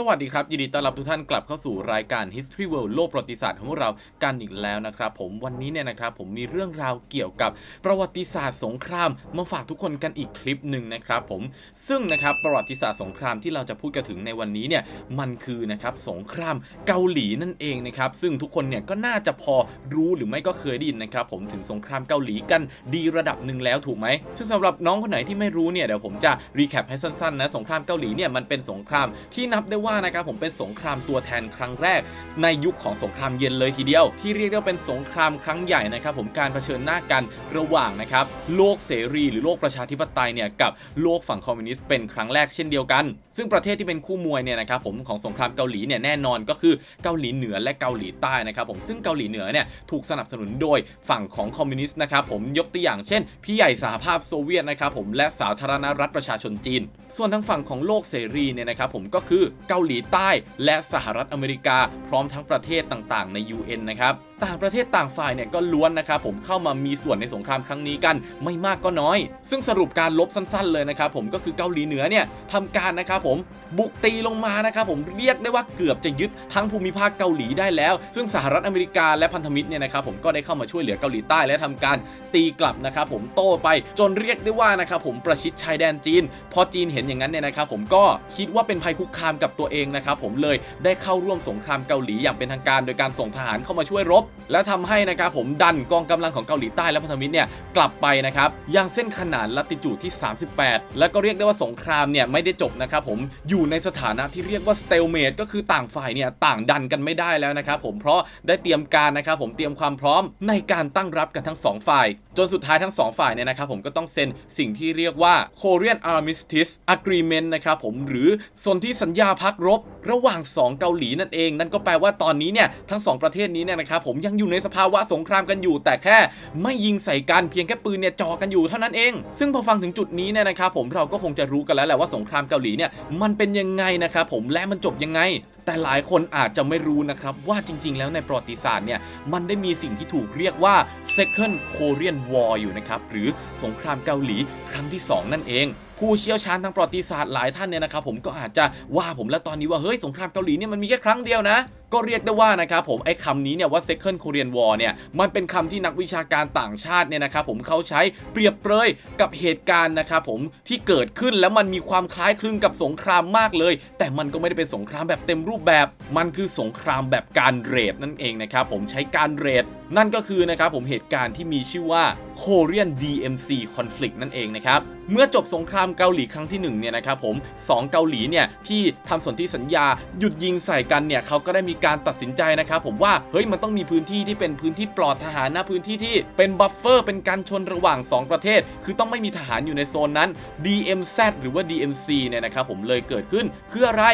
สวัสดีครับ ยินดีต้อนรับทุกท่านกลับเข้าสู่รายการ History World โลกประวัติศาสตร์ของเรากันอีกแล้วนะครับ ผมวันนี้เนี่ยนะครับ ผมมีเรื่องราวเกี่ยวกับประวัติศาสตร์สงครามมาฝากทุกคนกันอีกคลิปหนึ่งนะครับ ผมซึ่งนะครับประวัติศาสตร์สงครามที่เราจะพูดกันถึงในวันนี้เนี่ยมันคือนะครับสงครามเกาหลีนั่นเองนะครับซึ่งทุกคนเนี่ยก็น่าจะพอรู้หรือไม่ก็เคยได้ยินนะครับ ผมถึงสงครามเกาหลีกันดีระดับหนึ่งแล้วถูกไหมซึ่งสำหรับน้องคนไหนที่ไม่รู้เนี่ยเดี๋ยวผมจะรีแคปให้สั้นๆนะสงครามเกาหลีเนี่ยมันเป็นสงครามที่นับได้ว่านะครับผมเป็นสงครามตัวแทนครั้งแรก ในยุคของสงครามเย็นเลยทีเดียว ที่เรียกได้ว่าเป็นสงครามครั้งใหญ่นะครับผมการเผชิญหน้ากันระหว่างนะครับโลกเสรี หรือโลกประชาธิปไตยเนี่ยกับโลกฝั่งคอมมิวนิสต์เป็นครั้งแรกเช่นเดียวกัน ซึ่งประเทศที่เป็นคู่มวยเนี่ยนะครับผมของสงครามเกาหลีเนี่ยแน่นอนก็คือเกาหลีเหนือและเกาหลีใต้นะครับผมซึ่งเกาหลีเหนือเนี่ยถูกสนับสนุนโดยฝั่งของคอมมิวนิสต์นะครับผมยกตัวอย่างเช่น พี่ใหญ่สหภาพโซเวียตนะครับผมและสาธารณรัฐประชาชนจีน ส่วนทางฝั่งของโลกเสรีเนี่ยนะครับผมก็คือเกาาหลีใต้ และสหรัฐอเมริกา พร้อมทั้งประเทศต่างๆ ใน UN นะครับ ต่างประเทศต่างฝ่ายเนี่ยก็ล้วนนะครับผมเข้ามามีส่วนในสงครามครั้งนี้กันไม่มากก็น้อย ซึ่งสรุปการลบสั้นๆเลยนะครับผมก็คือเกาหลีเหนือเนี่ยทำการนะครับผมบุกตีลงมานะครับผมเรียกได้ว่าเกือบจะยึดทั้งภูมิภาคเกาหลีได้แล้ว ซึ่งสหรัฐอเมริกาและพันธมิตรเนี่ยนะครับผมก็ได้เข้ามาช่วยเหลือเกาหลีใต้และทำการตีกลับนะครับผมโต้ไปจนเรียกได้ว่านะครับผมประชิดชายแดนจีน พอจีนเห็นอย่างนั้นเนี่ยนะครับผมก็คิดว่าเป็นภัยคุกคามกับตัวเองนะครับผมเลยได้เข้าร่วมสงครามเกาหลีอย่างเป็นทางการ โดยการส่งทหารเข้ามาช่วยรบและทำให้นะครับผมดันกองกำลังของเกาหลีใต้และพันธมิตรเนี่ยกลับไปนะครับยังเส้นขนานลัติจูดที่ 38 แล้วก็เรียกได้ว่าสงครามเนี่ยไม่ได้จบนะครับผมอยู่ในสถานะที่เรียกว่าสเตลเมดก็คือต่างฝ่ายเนี่ยต่างดันกันไม่ได้แล้วนะครับผมเพราะได้เตรียมการนะครับผมเตรียมความพร้อมในการตั้งรับกันทั้งสองฝ่าย จนสุดท้ายทั้งสองฝ่ายเนี่ยนะครับผมก็ต้องเซ็นสิ่งที่เรียกว่า Korean Armistice Agreement นะครับผมหรือสนธิสัญญาพักรบ ระหว่าง 2 เกาหลีนั่นเอง นั่นก็แปลว่าตอนนี้เนี่ยทั้ง 2 ประเทศนี้เนี่ยนะครับผมยังอยู่ในสภาวะสงครามกันอยู่ แต่แค่ไม่ยิงใส่กันเพียงแค่ปืนเนี่ยจ่อกันอยู่เท่านั้นเอง ซึ่งพอฟังถึงจุดนี้เนี่ยนะครับผมเราก็คงจะรู้กันแล้วแหละว่าสงครามเกาหลีเนี่ยมันเป็นยังไงนะครับผมและมันจบยังไงแต่หลายคนอาจจะไม่รู้นะครับ ว่าจริง ๆ แล้วในประวัติศาสตร์เนี่ย มันได้มีสิ่งที่ถูกเรียกว่า Second Korean War อยู่นะครับ หรือสงครามเกาหลีครั้งที่ 2 นั่นเอง ผู้เชี่ยวชาญทางประวัติศาสตร์หลายท่านเนี่ยนะครับผมก็อาจจะว่าผมแล้วตอนนี้ว่าเฮ้ยสงครามเกาหลีเนี่ยมันมีแค่ครั้งเดียวนะก็เรียกได้ว่านะครับผมไอ้คำนี้เนี่ยว่า Second Korean War เนี่ยมันเป็นคำที่นักวิชาการต่างชาติเนี่ยนะครับผมเขาใช้เปรียบเปรยกับเหตุการณ์นะครับผมที่เกิดขึ้นแล้วมันมีความคล้ายคลึงกับสงครามมากเลย แต่มันก็ไม่ได้เป็นสงครามแบบเต็มรูปแบบ มันคือสงครามแบบการเรดนั่นเองนะครับผมใช้การเรดนั่นก็คือนะครับผมเหตุการณ์ที่มีชื่อว่า Korean DMC Conflict นั่นเองนะครับเมื่อจบสงครามเกาหลีครั้งที่1เนี่ยนะครับผมสองเกาหลีเนี่ยที่ทำสนธิสัญญาหยุดยิงใส่กันเนี่ยเขาก็ได้มีการตัดสินใจนะครับผมว่าเฮ้ยมันต้องมีพื้นที่ที่เป็นพื้นที่ปลอดทหารนะพื้นที่ที่เป็นบัฟเฟอร์เป็นการชนระหว่าง 2 ประเทศ คือต้องไม่มีทหารอยู่ในโซนนั้น DMZ หรือว่า DMC เนี่ยนะครับผมเลยเกิดขึ้นคืออะไร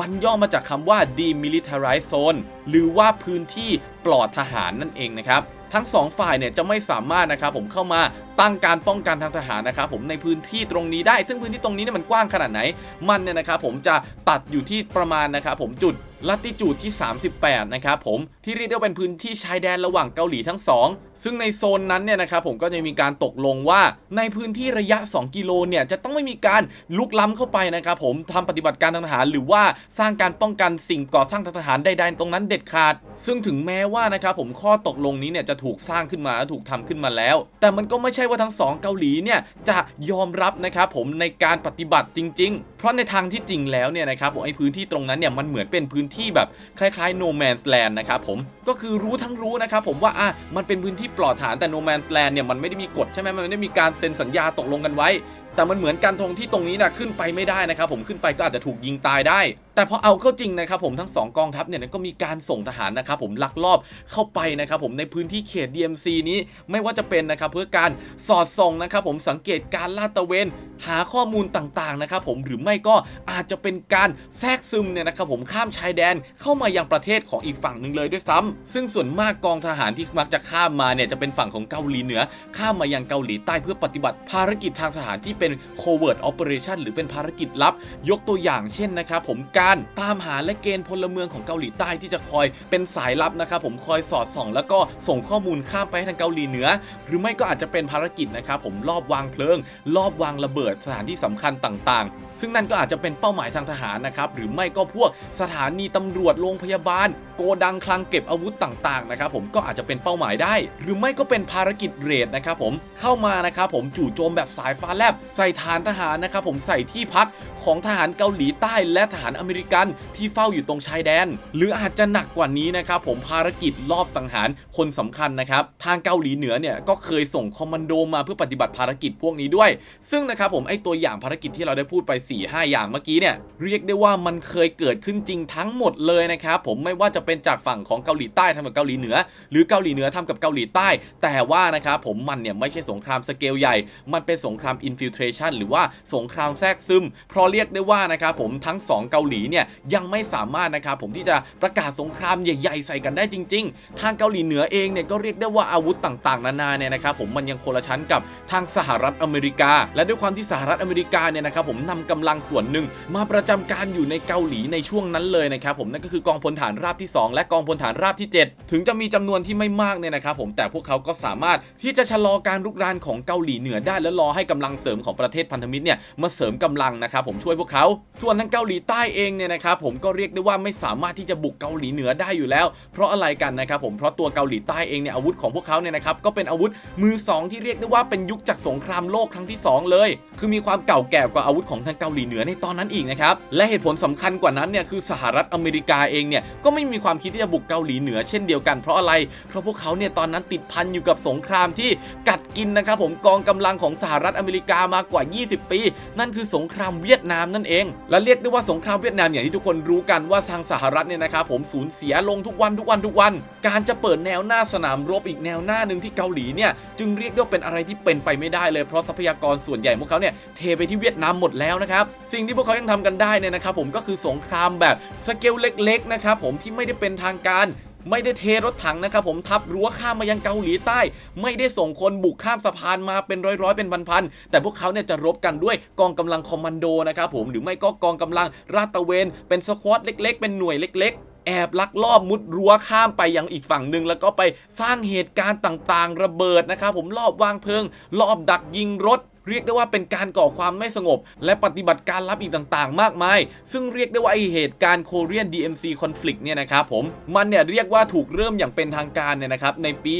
มันย่อมาจากคำว่า Demilitarized Zone หรือว่าพื้นที่ปลอดทหารนั่นเองนะครับ ทั้งสองฝ่ายเนี่ยจะไม่สามารถนะครับผมเข้ามาตั้งการป้องกันทางทหารนะครับผมในพื้นที่ตรงนี้ได้ ซึ่งพื้นที่ตรงนี้เนี่ยมันกว้างขนาดไหนมันเนี่ยนะครับผมจะตัดอยู่ที่ประมาณนะครับผมจุด ลัติจูดที่ 38 นะครับผมที่เรียกได้ว่าเป็นพื้นที่ชายแดนระหว่างเกาหลีทั้งสองซึ่งในโซนนั้นเนี่ยนะครับผมก็จะมีการตกลงว่าในพื้นที่ระยะ 2 กิโลเนี่ยจะต้องไม่มีการลุกล้ำเข้าไปนะครับผมทำปฏิบัติการทางทหาร หรือว่าสร้างการป้องกันสิ่งก่อสร้างทางทหารใดๆตรงนั้นเด็ดขาด ซึ่งถึงแม้ว่านะครับผมข้อตกลงนี้เนี่ยจะถูกสร้างขึ้นมาและถูกทำขึ้นมาแล้ว แต่มันก็ไม่ใช่ว่าทั้งสองเกาหลีเนี่ยจะยอมรับนะครับผมในการปฏิบัติจริง ๆเพราะในทางที่จริงแล้วเนี่ยนะครับผมไอ้พื้นที่ตรงนั้นเนี่ยมันเหมือนเป็นพื้นที่แบบคล้ายๆ no man's land นะครับผมก็คือรู้ทั้งรู้นะครับผมว่าอะมันเป็นพื้นที่ปลอดฐานแต่ no man's land เนี่ยมันไม่ได้มีกฎใช่ไหมมันไม่ได้มีการเซ็นสัญญาตกลงกันไว้ แต่มันเหมือนกันทงที่ตรงนี้นะขึ้นไปไม่ได้นะครับผมขึ้นไปก็อาจจะถูกยิงตายได้ แต่พอเอาเข้าจริงนะครับผมทั้งสองกองทัพเนี่ยก็มีการส่งทหารนะครับผมลักลอบเข้าไปนะครับผมในพื้นที่เขต DMC นี้ไม่ว่าจะเป็นนะครับเพื่อการสอดส่องนะครับผมสังเกตการลาดตระเวนหาข้อมูลต่างๆนะครับผมหรือไม่ก็อาจจะเป็นการแทรกซึมเนี่ยนะครับผมข้ามชายแดนเข้ามายังประเทศของอีกฝั่งหนึ่งเลยด้วยซ้ำซึ่งส่วนมากกองทหารที่มักจะข้ามมาเนี่ยจะเป็นฝั่งของเกาหลีเหนือ ข้ามมายังเกาหลีใต้เพื่อปฏิบัติภารกิจทางทหารที่เป็น covert operation หรือเป็นภารกิจลับ ยกตัวอย่างเช่นนะครับผมการการตามหาและเกณฑ์พลเมืองของเกาหลีใต้ที่จะคอยเป็นสายลับนะครับผมคอยสอดส่อง แล้วก็ส่งข้อมูลข้ามไปให้ทางเกาหลีเหนือ หรือไม่ก็อาจจะเป็นภารกิจนะครับผมลอบวางเพลิงลอบวางระเบิดสถานที่สำคัญต่างๆ ซึ่งนั่นก็อาจจะเป็นเป้าหมายทางทหารนะครับหรือไม่ก็พวกสถานีตำรวจโรงพยาบาล โกดังคลังเก็บอาวุธต่างๆนะครับผมก็อาจจะเป็นเป้าหมายได้ หรือไม่ก็เป็นภารกิจเรดนะครับผมเข้ามานะครับผมจู่โจมแบบสายฟ้าแลบใส่ฐานทหารนะครับผมใส่ที่พักของทหารเกาหลีใต้และทหารอเมริกันที่เฝ้าอยู่ตรงชายแดน หรืออาจจะหนักกว่านี้นะครับผมภารกิจลอบสังหารคนสำคัญนะครับทางเกาหลีเหนือเนี่ยก็เคยส่งคอมมานโดมาเพื่อปฏิบัติภารกิจพวกนี้ด้วย ซึ่งนะครับผมไอตัวอย่างภารกิจที่เราได้พูดไป 4 5 อย่างเมื่อกี้เนี่ยเรียกได้ว่ามันเคยเกิดขึ้นจริงทั้งหมดเลยนะครับผมไม่ว่าจะเป็นจากฝั่งของเกาหลีใต้ทำกับเกาหลีเหนือ หรือเกาหลีเหนือทำกับเกาหลีใต้ แต่ว่านะครับผมมันเนี่ยไม่ใช่สงครามสเกลใหญ่ มันเป็นสงครามอินฟิลเทรชันหรือว่าสงครามแทรกซึมเพราะเรียกได้ว่านะครับผมทั้ง 2 เกาหลีเนี่ยยังไม่สามารถนะครับผมที่จะประกาศสงครามใหญ่ๆใส่กันได้จริง ๆ ทางเกาหลีเหนือเองเนี่ยก็เรียกได้ว่าอาวุธต่างๆ นานาเนี่ยนะครับผมมันยังคนละชั้นกับทางสหรัฐอเมริกา และด้วยความที่สหรัฐอเมริกาเนี่ยนะครับผมนำกำลังส่วนหนึ่งมาประจำการอยู่ในเกาหลีในช่วงนั้นเลยนะครับผมนั่นก็คือกองพลฐานราบที่ 2 และกองพลฐานราบที่ 7 ถึงจะมีจำนวนที่ไม่มากเนี่ยนะครับผมแต่พวกเขาก็สามารถที่จะชะลอการรุกรานของเกาหลีเหนือได้และรอให้กำลังเสริมของประเทศพันธมิตรเนี่ยมาเสริมกำลังนะครับผมช่วยพวกเขา ส่วนทางเกาหลีใต้เองเนี่ยนะครับผมก็เรียกได้ว่าไม่สามารถที่จะบุกเกาหลีเหนือได้อยู่แล้ว เพราะอะไรกันนะครับผมเพราะตัวเกาหลีใต้เองเนี่ยอาวุธของพวกเขาเนี่ยนะครับก็เป็นอาวุธมือสองที่เรียกได้ว่าเป็นยุคจากสงครามโลกครั้งที่สองเลย คือมีความเก่าแก่กว่าอาวุธของทางเกาหลีเหนือในตอนนั้นอีกนะครับและเหตุผลสำคัญกว่านั้นเนี่ยคือสหรัฐอเมริกาเองเนี่ยก็ไม่มีความคิดที่จะบุกเกาหลีเหนือเช่นเดียวกันเพราะอะไร เพราะพวกเขาเนี่ยตอนนั้นติดพันอยู่กับสงครามที่กัดกินนะครับผมกองกำลังของสหรัฐอเมริกามากว่า 20 ปี นั่นคือสงครามเวียดนามนั่นเอง และเรียกได้ว่าสงครามเวียดนามอย่างที่ทุกคนรู้กันว่าทางสหรัฐเนี่ยนะครับผมสูญเสียลงทุกวันทุกวันทุกวัน การจะเปิดแนวหน้าสนามรบอีกแนวหน้าหนึ่งที่เกาหลีเนี่ยจึงเรียกได้ว่าเป็นอะไรที่เป็นไปไม่ได้เลยเพราะทรัพยากรส่วนใหญ่พวกเขาเนี่ยเทไปที่เวียดนามหมดแล้วนะครับสิ่งที่พวกเขายังทำกันได้เนี่ยนะครับผมก็คือสงครามแบบสเกลเล็กๆนะครับผมที่ไม่ได้เป็นทางการ ไม่ได้เทรถถังนะครับผมทับรั้วข้ามมายังเกาหลีใต้ ไม่ได้ส่งคนบุกข้ามสะพานมาเป็นร้อยๆเป็นพันๆแต่พวกเขาเนี่ยจะรบกันด้วยกองกำลังคอมมานโดนะครับผมหรือไม่ก็กองกำลังราดตระเวน เป็นสควอตเล็ก ๆ เป็นหน่วยเล็กๆแอบลักลอบมุดรั้วข้ามไปยังอีกฝั่งหนึ่งแล้วก็ไปสร้างเหตุการณ์ต่างๆ ระเบิดนะครับผมรอบวางเพลิงรอบดักยิงรถ เรียกได้ว่าเป็นการก่อความไม่สงบ และปฏิบัติการลับอีกต่างๆ มากมาย ซึ่งเรียกได้ว่าไอเหตุการณ์โคเรียน DMC Conflict เนี่ยนะครับผมมันเนี่ยเรียกว่าถูกเริ่มอย่างเป็นทางการเนี่ยนะครับในปี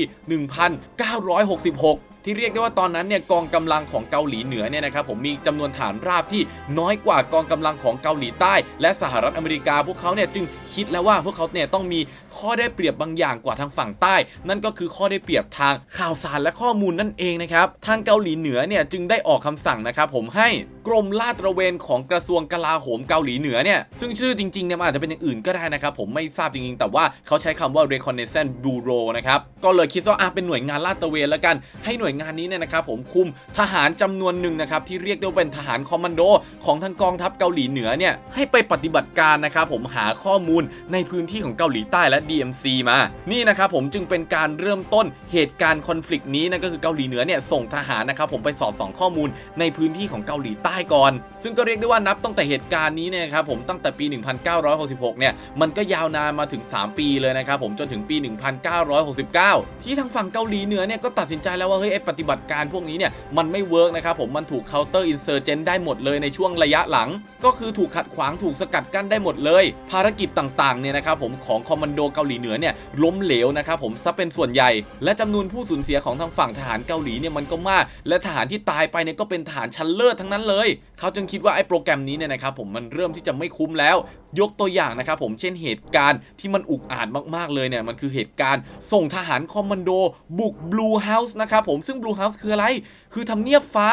1966 ที่เรียกได้ว่าตอนนั้นเนี่ยกองกำลังของเกาหลีเหนือเนี่ยนะครับผมมีจำนวนฐานราบที่น้อยกว่ากองกำลังของเกาหลีใต้ และสหรัฐอเมริกา พวกเขาเนี่ยจึงคิดแล้วว่าพวกเขาเนี่ยต้องมีข้อได้เปรียบบางอย่างกว่าทางฝั่งใต้ นั่นก็คือข้อได้เปรียบทางข่าวสารและข้อมูลนั่นเองนะครับทางเกาหลีเหนือเนี่ยจึงได้ออกคำสั่งนะครับผมให้กรมลาดตระเวนของกระทรวงกลาโหมเกาหลีเหนือเนี่ยซึ่งชื่อจริงๆเนี่ยอาจจะเป็นอย่างอื่นก็ได้นะครับผมไม่ทราบจริงๆ แต่ว่าเขาใช้คำว่า reconnaissance bureau นะครับก็เลยคิดว่าอะเป็นหน่วยงานลาดตระเวนแล้วกันให้หน่วยงานนี้เนี่ยนะครับผมคุมทหารจำนวนหนึ่งนะครับที่เรียกได้ว่าเป็นทหารคอมมานโด ของทางกองทัพเกาหลีเหนือเนี่ยให้ไปปฏิบัติการนะครับผมหาข้อมูลในพื้นที่ของเกาหลีใต้และ DMC มา นี่นะครับผมจึงเป็นการเริ่มต้นเหตุการณ์คอน FLICT นี้นั่นก็คือเกาหลีเหนือเนี่ยส่งทหารนะครับผมไปสอดส่องข้อมูลในพื้นที่ของเกาหลีใต้ก่อน ซึ่งก็เรียกได้ว่านับตั้งแต่เหตุการณ์นี้เนี่ยครับผมตั้งแต่ปี 1966 เนี่ยมันก็ยาวนานมาถึง 3 ปีเลยนะครับผมจนถึงปี 1969 ที่ทางฝั่งเกาหลีเหนือเนี่ยก็ตัดสินใจแล้วว่าเฮ้ยปฏิบัติการพวกนี้เนี่ยมันไม่เวิร์กนะครับผมมันถูก counter insurgent ได้หมดเลยในช่วงระยะหลังก็คือถูกขัดขวางถูกสกัดกั้นได้หมดเลย ภารกิจต่างๆเนี่ยนะครับผมของคอมมานโดเกาหลีเหนือเนี่ยล้มเหลวนะครับผมซะเป็นส่วนใหญ่ และจำนวนผู้สูญเสียของทางฝั่งทหารเกาหลีเนี่ยมันก็มาก และทหารที่ตายไปเนี่ยก็เป็นทหารชั้นเลิศทั้งนั้นเลย เขาจึงคิดว่าไอ้โปรแกรมนี้เนี่ยนะครับผมมันเริ่มที่จะไม่คุ้มแล้ว ยกตัวอย่างนะครับผมเช่นเหตุการณ์ที่มันอุกอาจมากๆเลยเนี่ยมันคือเหตุการณ์ ส่งทหารคอมมานโดบุก Blue House นะครับผมซึ่ง Blue House คืออะไรคือทำเนียบฟ้า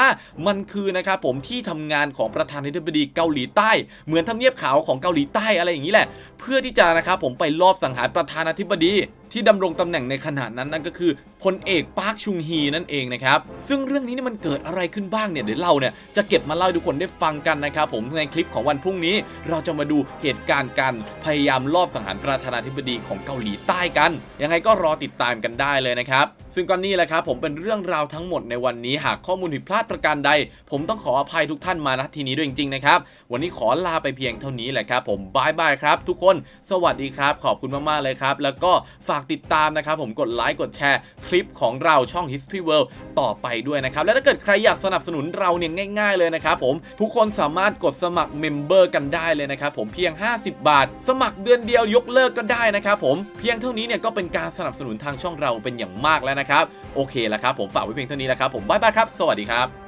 มันคือนะครับผมที่ทำงานของประธานาธิบดีเกาหลีใต้ เหมือนทำเนียบขาวของเกาหลีใต้อะไรอย่างนี้แหละ เพื่อที่จะนะครับผมไปลอบสังหารประธานาธิบดีที่ดำรงตำแหน่งในขณะนั้นนั่นก็คือพลเอกปาร์คชุงฮีนั่นเองนะครับ ซึ่งเรื่องนี้เนี่ยมันเกิดอะไรขึ้นบ้างเนี่ยเดี๋ยวเราเนี่ยจะเก็บมาเล่าให้ทุกคนได้ฟังกันนะครับผมในคลิปของวันพรุ่งนี้ เราจะมาดูเหตุการณ์การพยายามลอบสังหารประธานาธิบดีของเกาหลีใต้กัน ยังไงก็รอติดตามกันได้เลยนะครับ ซึ่งก็นี่แหละครับผมเป็นเรื่องราวทั้งหมดในวันนี้หากข้อมูลผิดพลาดประการใด ผมต้องขออภัยทุกท่านมาณทีนี้ด้วยจริงๆนะครับวันนี้ขอลาไปเพียงเท่านี้แหละครับผมบายบายครับ ทุกคน สวัสดีครับ ขอบคุณมากๆเลยครับ แล้วก็ฝากากติดตามนะครับผมกดไลค์กดแชร์คลิปของเราช่อง History World ต่อไปด้วยนะครับ และถ้าเกิดใครอยากสนับสนุนเราเนี่ยง่าย ๆเลยนะครับผมทุกคนสามารถกดสมัครเมมเบอร์กันได้เลยนะครับผมเพียง 50 บาท สมัครเดือนเดียวยกเลิกก็ได้นะครับผมเพียงเท่านี้เนี่ยก็เป็นการสนับสนุนทางช่องเราเป็นอย่างมากแล้วนะครับโอเคแล้วครับผมฝากไว้เพียงเท่านี้แหละครับผมบายบายครับ สวัสดีครับ